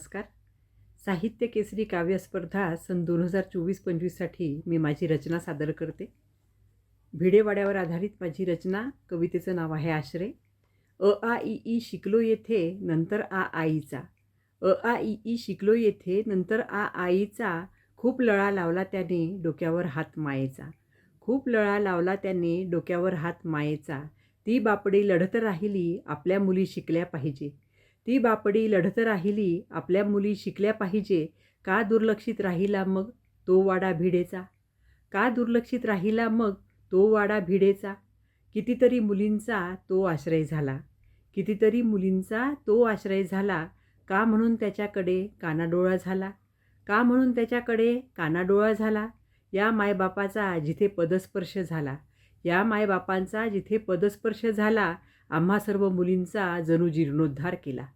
नमस्कार. साहित्य केसरी काव्य स्पर्धा सन दोन हजार चोवीस पंचवीससाठी मी माझी रचना सादर करते. भिडेवाड्यावर आधारित माझी रचना कवितेचं नाव आहे आश्रय. अ आ ई ई शिकलो येथे नंतर आ आईचा. अ आ ई ई शिकलो येथे नंतर आ आईचा. खूप लळा लावला त्याने डोक्यावर हात मायेचा. खूप लळा लावला त्याने डोक्यावर हात मायेचा. ती बापडी लढत राहिली आपल्या मुली शिकल्या पाहिजे. ती बापडी लढत राहिली आपल्या मुली शिकल्या पाहिजे. का दुर्लक्षित राहिला मग तो वाडा भिडेचा? का दुर्लक्षित राहिला मग तो वाडा भिडेचा? कितीतरी मुलींचा तो आश्रय झाला. कितीतरी मुलींचा तो आश्रय झाला. का म्हणून त्याच्याकडे कानाडोळा झाला? का म्हणून त्याच्याकडे कानाडोळा झाला? या मायबापाचा जिथे पदस्पर्श झाला या मायबापांचा जिथे पदस्पर्श झाला आम्हा सर्व मुलींचा जणू जीर्णोद्धार केला.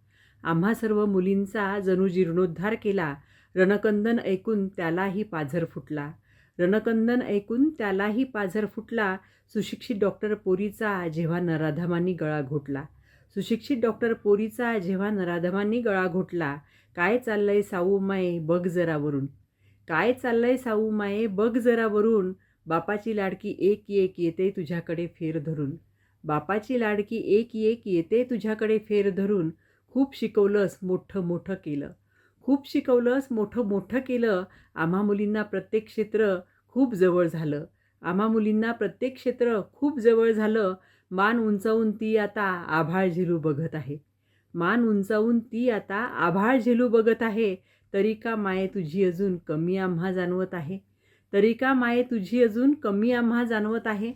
आम्हा सर्व मुलींचा जणू जीर्णोद्धार केला. रणकंदन ऐकून त्यालाही पाझर फुटला. रणकंदन ऐकून त्यालाही पाझर फुटला. सुशिक्षित डॉक्टर पोरीचा जेव्हा नराधमांनी गळा घोटला. सुशिक्षित डॉक्टर पोरीचा जेव्हा नराधमांनी गळा घोटला काय चाललंय साऊ माये बघ जरावरून. काय चाललंय साऊ माये बघ जरावरून. बापाची लाडकी एक एक येते तुझ्याकडे फेर धरून. बापाची लाडकी एक एक येते तुझ्याकडे फेर धरून. खूप शिकवलंस मोठं मोठं केलं. खूप शिकवलंस मोठं मोठं केलं आम्हा मुलींना प्रत्येक क्षेत्र खूप जवळ झालं. आम्हा मुलींना प्रत्येक क्षेत्र खूप जवळ झालं. मान उंचावून ती आता आभाळ झेलू बघत आहे. मान उंचावून ती आता आभाळ झेलू बघत आहे. तरी का माये तुझी अजून कमी आम्हा जाणवत आहे? तरी का माये तुझी अजून कमी आम्हा जाणवत आहे?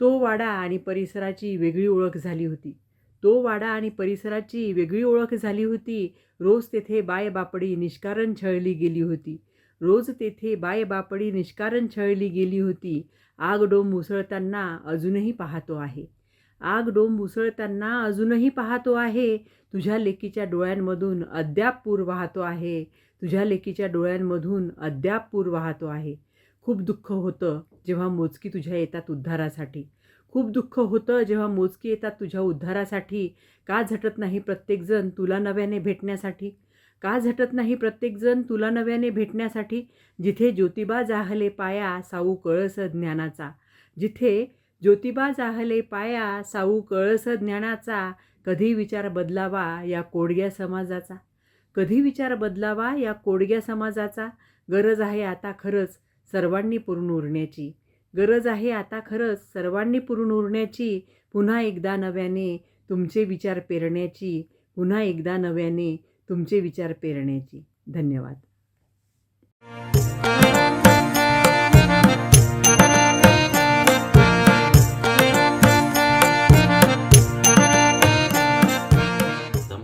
तो वाडा आणि परिसराची वेगळी ओळख झाली होती. तो वाडा आणि परिसराची वेगळी ओळख झाली होती. रोज तेथे बाय बापडी निष्कारण छळली गेली होती. रोज तेथे बाय बापडी निष्कारण छळली गेली होती. आग डोंब उसळताना अजूनही पाहतो आहे. आग डोंब उसळताना अजूनही पाहतो आहे. तुझ्या लेकीच्या डोळ्यांमधून अद्याप पूर वाहतो आहे. तुझ्या लेकीच्या डोळ्यांमधून अद्याप पूर वाहतो आहे. खूप दुःख होतं जेव्हा मोजकी तुझ्या येतात उद्धारासाठी. खूप दुःख होतं जेव्हा मोजकी येतात तुझ्या उद्धारासाठी. का झटत नाही प्रत्येकजण तुला नव्याने भेटण्यासाठी? का झटत नाही प्रत्येकजण तुला नव्याने भेटण्यासाठी? जिथे ज्योतिबा जाहले पाया साऊ कळस ज्ञानाचा. जिथे ज्योतिबा जाहले पाया साऊ कळस ज्ञानाचा. कधी विचार बदलावा या कोडग्या समाजाचा. कधी विचार बदलावा या कोडग्या समाजाचा. गरज आहे आता खरंच. सर्वांनी पुरून उरण्याची. गरज आहे आता खरंच सर्वांनी पुरून उरण्याची पुन्हा एकदा नव्याने तुमचे विचार पेरण्याची पुन्हा एकदा नव्याने तुमचे विचार पेरण्याची. धन्यवाद.